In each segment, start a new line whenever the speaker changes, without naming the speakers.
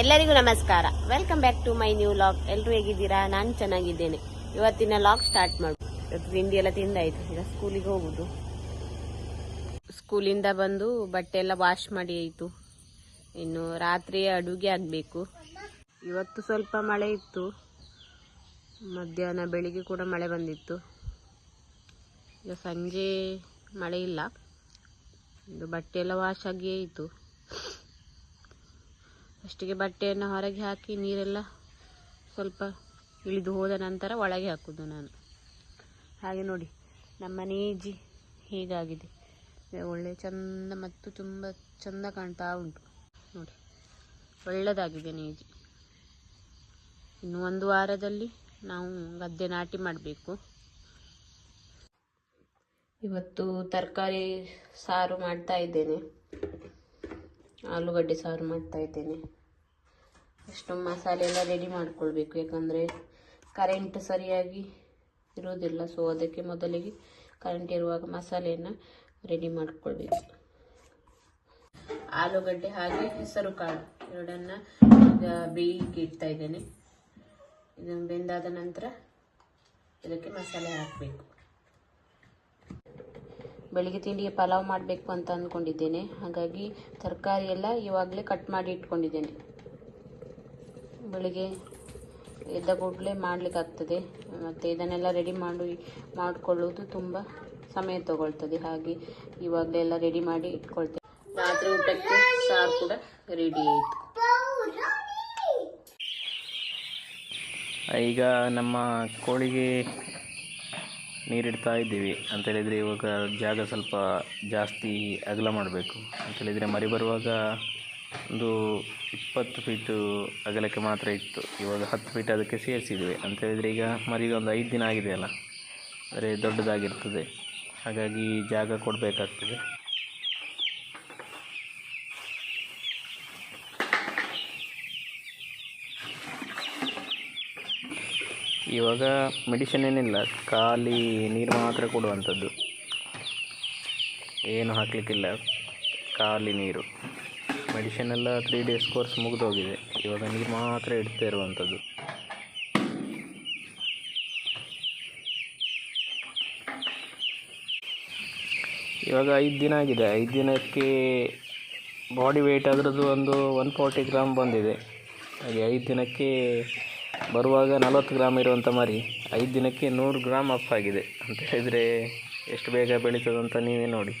ಎಲ್ಲರಿಗೂ ನಮಸ್ಕಾರ. Welcome back to my new vlog ಎಲ್ಲರೂ ಹೇಗಿದ್ದೀರಾ? ನಾನು ಚೆನ್ನಾಗಿದ್ದೇನೆ. ಇವತ್ತಿನ ಲಾಗ್ ಸ್ಟಾರ್ಟ್ ಮಾಡು. ಇವತ್ತು ತಿಂಡಿ ಎಲ್ಲ ತಿಂದಾಯ್ತು. ಈಗ ಸ್ಕೂಲಿಗೆ ಹೋಗುದು. ಸ್ಕೂಲಿಂದ ಬಂದು ಬಟ್ಟೆ ಎಲ್ಲ ವಾಶ್ ಮಾಡಿ ಆಯಿತು. ಇನ್ನು ರಾತ್ರಿ ಅಡುಗೆ ಆಗಬೇಕು. ಇವತ್ತು ಸ್ವಲ್ಪ ಮಳೆ ಇತ್ತು. ಮಧ್ಯಾಹ್ನ ಬೆಳಿಗ್ಗೆ ಕೂಡ ಮಳೆ ಬಂದಿತ್ತು. ಈಗ ಸಂಜೆ ಮಳೆ ಇಲ್ಲ. ಇದು ಬಟ್ಟೆ ಎಲ್ಲ ವಾಶ್ ಆಗಿ ಆಯಿತು. ಫಸ್ಟಿಗೆ ಬಟ್ಟೆಯನ್ನು ಹೊರಗೆ ಹಾಕಿ ನೀರೆಲ್ಲ ಸ್ವಲ್ಪ ಇಳಿದು ಹೋದ ನಂತರ ಒಳಗೆ ಹಾಕೋದು ನಾನು. ಹಾಗೆ ನೋಡಿ, ನಮ್ಮ ನೇಜಿ ಹೀಗಾಗಿದೆ. ಒಳ್ಳೆ ಚಂದ ಮತ್ತು ತುಂಬ ಚಂದ ಕಾಣ್ತಾ ಉಂಟು. ನೋಡಿ ಒಳ್ಳೆಯದಾಗಿದೆ ನೇಜಿ. ಇನ್ನು ಒಂದು ವಾರದಲ್ಲಿ ನಾವು ಗದ್ದೆ ನಾಟಿ ಮಾಡಬೇಕು. ಇವತ್ತು ತರಕಾರಿ ಸಾರು ಮಾಡ್ತಾ ಇದ್ದೇನೆ. ಆಲೂಗಡ್ಡೆ ಸಾರು ಮಾಡ್ತಾ ಇದ್ದೇನೆ. ಅಷ್ಟು ಮಸಾಲೆ ಎಲ್ಲ ರೆಡಿ ಮಾಡ್ಕೊಳ್ಬೇಕು. ಯಾಕಂದರೆ ಕರೆಂಟ್ ಸರಿಯಾಗಿ ಇರೋದಿಲ್ಲ ಸೊ ಅದಕ್ಕೆ ಮೊದಲಿಗೆ ಕರೆಂಟ್ ಇರುವಾಗ ಮಸಾಲೆಯನ್ನು ರೆಡಿ ಮಾಡ್ಕೊಳ್ಬೇಕು. ಆಲೂಗಡ್ಡೆ ಹಾಗೆ ಹೆಸರು ಕಾಳು ಎರಡನ್ನು ಈಗ ಬೇಯಲಿಕ್ಕೆ ಇಡ್ತಾ ಇದ್ದೇನೆ. ಇದನ್ನು ಬೆಂದಾದ ನಂತರ ಇದಕ್ಕೆ ಮಸಾಲೆ ಹಾಕಬೇಕು. ಬೆಳಿಗ್ಗೆ ತಿಂಡಿಗೆ ಪಲಾವ್ ಮಾಡಬೇಕು ಅಂತ ಅಂದ್ಕೊಂಡಿದ್ದೇನೆ. ಹಾಗಾಗಿ ತರಕಾರಿ ಎಲ್ಲ ಇವಾಗಲೇ ಕಟ್ ಮಾಡಿ ಇಟ್ಕೊಂಡಿದ್ದೇನೆ. ಬೆಳಿಗ್ಗೆ ಎದ್ದ ಕೂಡಲೇ ಮಾಡಲಿಕ್ಕಾಗ್ತದೆ. ಮತ್ತು ಇದನ್ನೆಲ್ಲ ರೆಡಿ ಮಾಡಿ, ಮಾಡಿಕೊಳ್ಳುವುದು ತುಂಬ ಸಮಯ ತಗೊಳ್ತದೆ. ಹಾಗೆ ಇವಾಗಲೇ ಎಲ್ಲ ರೆಡಿ ಮಾಡಿ ಇಟ್ಕೊಳ್ತೇನೆ. ರಾತ್ರಿ ಊಟಕ್ಕೆ ಸಾರು ಕೂಡ ರೆಡಿ ಆಯಿತು.
ಈಗ ನಮ್ಮ ಕೋಳಿಗೆ ನೀರಿಡ್ತಾ ಇದ್ದೀವಿ ಅಂತೇಳಿದರೆ ಇವಾಗ ಜಾಗ ಸ್ವಲ್ಪ ಜಾಸ್ತಿ ಅಗಲ ಮಾಡಬೇಕು ಅಂತೇಳಿದರೆ ಮರಿ ಬರುವಾಗ ಒಂದು ಇಪ್ಪತ್ತು ಫೀಟು ಅಗಲಕ್ಕೆ ಮಾತ್ರ ಇತ್ತು. ಇವಾಗ ಹತ್ತು ಫೀಟ್ ಅದಕ್ಕೆ ಸೇರಿಸಿದ್ವಿ. ಅಂತೇಳಿದರೆ ಈಗ ಮರಿಗೆ ಒಂದು ಐದು ದಿನ ಆಗಿದೆಯಲ್ಲ ಅಂದರೆ ದೊಡ್ಡದಾಗಿರ್ತದೆ. ಹಾಗಾಗಿ ಜಾಗ ಕೊಡಬೇಕಾಗ್ತದೆ. ಇವಾಗ ಮೆಡಿಸಿನ್ ಏನಿಲ್ಲ, ಖಾಲಿ ನೀರು ಮಾತ್ರ ಕೊಡುವಂಥದ್ದು. ಏನು ಹಾಕಲಿಕ್ಕಿಲ್ಲ, ಖಾಲಿ ನೀರು. ಮೆಡಿಸಿನ್ ಎಲ್ಲ ತ್ರೀ ಡೇಸ್ ಕೋರ್ಸ್ ಮುಗಿದೋಗಿದೆ, ಇವಾಗ ನೀರು ಮಾತ್ರ ಇಡ್ತಾ ಇರುವಂಥದ್ದು. ಇವಾಗ ಐದು ದಿನ ಆಗಿದೆ, ಐದು ದಿನಕ್ಕೆ ಬಾಡಿ ವೆಯ್ಟ್ ಅದರದ್ದು ಒಂದು ಒನ್ ಫೋರ್ಟಿ ಗ್ರಾಮ್ ಬಂದಿದೆ. ಹಾಗೆ ಐದು ದಿನಕ್ಕೆ ಬರುವಾಗ ನಲವತ್ತು ಗ್ರಾಮ್ ಇರುವಂಥ ಮರಿ ಐದು ದಿನಕ್ಕೆ ನೂರು ಗ್ರಾಮ್ ಅಪ್ ಆಗಿದೆ ಅಂತ ಹೇಳಿದರೆ ಎಷ್ಟು ಬೇಗ ಬೆಳೀತದಂತ ನೀವೇ ನೋಡಿ.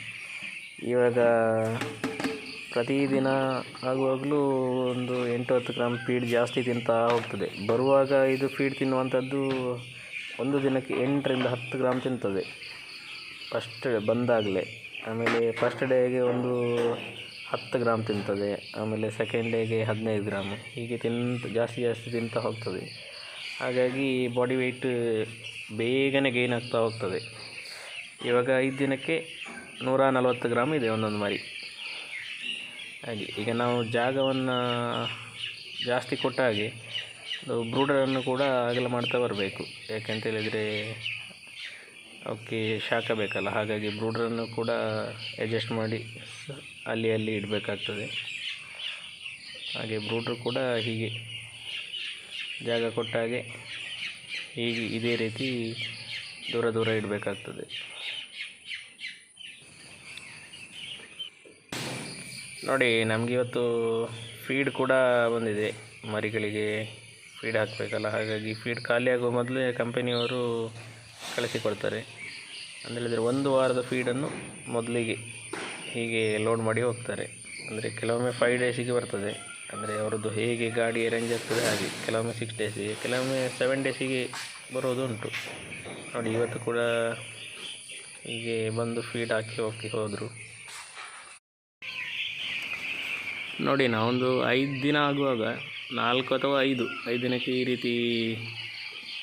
ಇವಾಗ ಪ್ರತಿದಿನ ಆಗುವಾಗಲೂ ಒಂದು ಎಂಟು ಹತ್ತು ಗ್ರಾಮ್ ಫೀಡ್ ಜಾಸ್ತಿ ತಿಂತಾ ಹೋಗ್ತದೆ. ಬರುವಾಗ ಇದು ಫೀಡ್ ತಿನ್ನುವಂಥದ್ದು ಒಂದು ದಿನಕ್ಕೆ ಎಂಟರಿಂದ ಹತ್ತು ಗ್ರಾಮ್ ತಿಂತದೆ. ಫಸ್ಟ್ ಬಂದಾಗಲೇ. ಆಮೇಲೆ ಫಸ್ಟ್ ಡೇಗೆ ಒಂದು ಹತ್ತು ಗ್ರಾಮ್ ತಿಂತದೆ, ಆಮೇಲೆ ಸೆಕೆಂಡ್ ಡೇಗೆ ಹದಿನೈದು ಗ್ರಾಮ್. ಹೀಗೆ ತಿಂತ ಜಾಸ್ತಿ ಜಾಸ್ತಿ ತಿಂತಾ ಹೋಗ್ತದೆ. ಹಾಗಾಗಿ ಬಾಡಿ ವೆಯ್ಟ್ ಬೇಗನೆ ಗೇನ್ ಆಗ್ತಾ ಹೋಗ್ತದೆ. ಇವಾಗ ಐದು ದಿನಕ್ಕೆ ನೂರ ನಲವತ್ತು ಗ್ರಾಮ್ ಇದೆ ಒಂದೊಂದು ಮರಿ. ಹಾಗೆ, ಈಗ ನಾವು ಜಾಗವನ್ನು ಜಾಸ್ತಿ ಕೊಟ್ಟ ಹಾಗೆ ಬ್ರೂಡರನ್ನು ಕೂಡ ಅಗಲ ಮಾಡ್ತಾ ಬರಬೇಕು. ಯಾಕೆಂತ ಹೇಳಿದರೆ, ಅವಕ್ಕೆ ಶಾಖ ಬೇಕಲ್ಲ. ಹಾಗಾಗಿ ಬ್ರೂಡರನ್ನು ಕೂಡ ಅಡ್ಜಸ್ಟ್ ಮಾಡಿ ಅಲ್ಲಿ ಅಲ್ಲಿ ಇಡಬೇಕಾಗ್ತದೆ. ಹಾಗೆ ಬ್ರೂಡ್ರು ಕೂಡ ಹೀಗೆ. ಜಾಗ ಕೊಟ್ಟಾಗೆ ಹೀಗೆ ಇದೇ ರೀತಿ ದೂರ ದೂರ ಇಡಬೇಕಾಗ್ತದೆ. ನೋಡಿ, ನಮಗೆ ಇವತ್ತು ಫೀಡ್ ಕೂಡ ಬಂದಿದೆ. ಮರಿಗಳಿಗೆ ಫೀಡ್ ಹಾಕಬೇಕಲ್ಲ, ಹಾಗಾಗಿ ಫೀಡ್ ಖಾಲಿ ಆಗುವ ಮೊದಲೇ ಕಂಪನಿಯವರು ಕಳಿಸಿಕೊಡ್ತಾರೆ. ಅಂತ ಹೇಳಿದರೆ ಒಂದು ವಾರದ ಫೀಡನ್ನು ಮೊದಲಿಗೆ ಹೀಗೆ ಲೋಡ್ ಮಾಡಿ ಹೋಗ್ತಾರೆ. ಅಂದರೆ ಕೆಲವೊಮ್ಮೆ ಫೈವ್ ಡೇಸಿಗೆ ಬರ್ತದೆ. ಅಂದರೆ ಅವರದ್ದು ಹೇಗೆ ಗಾಡಿ ಅರೇಂಜ್ ಆಗ್ತದೆ ಹಾಗೆ. ಕೆಲವೊಮ್ಮೆ ಸಿಕ್ಸ್ ಡೇಸಿಗೆ ಕೆಲವೊಮ್ಮೆ ಸೆವೆನ್ ಡೇಸಿಗೆ ಬರೋದು ಉಂಟು ನೋಡಿ, ಇವತ್ತು ಕೂಡ ಹೀಗೆ ಬಂದು ಫೀಡ್ ಹಾಕಿ ಹೋಗಿ ಹೋದರು. ನೋಡಿ, ನಾವೊಂದು ಐದು ದಿನ ಆಗುವಾಗ, ನಾಲ್ಕು ಅಥವಾ ಐದು ಐದು ದಿನಕ್ಕೆ ಈ ರೀತಿ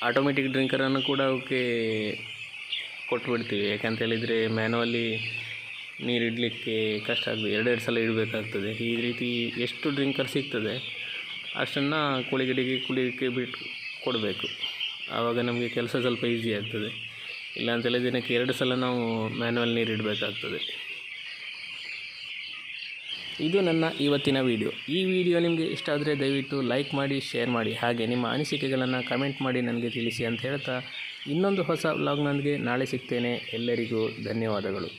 ಆಟೋಮೆಟಿಕ್ ಡ್ರಿಂಕರನ್ನು ಕೂಡ ಅವಕ್ಕೆ ಕೊಟ್ಟುಬಿಡ್ತೀವಿ ಯಾಕಂತ ಹೇಳಿದರೆ ಮ್ಯಾನುವಲ್ಲಿ ನೀರು ಇಡಲಿಕ್ಕೆ ಕಷ್ಟ ಆಗ್ತದೆ ಎರಡೆರಡು ಸಲ ಇಡಬೇಕಾಗ್ತದೆ. ಈ ರೀತಿ ಎಷ್ಟು ಡ್ರಿಂಕರ್ ಸಿಗ್ತದೆ, ಅಷ್ಟನ್ನು ಕೋಳಿಗಡಿಗೆ ಕುಡಿಯೋಕ್ಕೆ ಬಿಟ್ಟು ಕೊಡಬೇಕು. ಆವಾಗ ನಮಗೆ ಕೆಲಸ ಸ್ವಲ್ಪ ಈಸಿ ಆಗ್ತದೆ. ಇಲ್ಲ ಅಂತೇಳಿ ದಿನಕ್ಕೆ ಎರಡು ಸಲ ನಾವು ಮ್ಯಾನುವಲ್ ನೀರು ಇಡಬೇಕಾಗ್ತದೆ. ಇದು ನನ್ನ ಇವತ್ತಿನ ವಿಡಿಯೋ ಈ ವಿಡಿಯೋ ನಿಮಗೆ ಇಷ್ಟ ಆದರೆ ದಯವಿಟ್ಟು ಲೈಕ್ ಮಾಡಿ ಶೇರ್ ಮಾಡಿ. ಹಾಗೆ ನಿಮ್ಮ ಅನಿಸಿಕೆಗಳನ್ನು ಕಮೆಂಟ್ ಮಾಡಿ ನನಗೆ ತಿಳಿಸಿ ಅಂತ ಹೇಳ್ತಾ ಇನ್ನೊಂದು ಹೊಸ ವ್ಲಾಗ್ನೊಂದಿಗೆ ನಾಳೆ ಸಿಗ್ತೇನೆ. ಎಲ್ಲರಿಗೂ ಧನ್ಯವಾದಗಳು.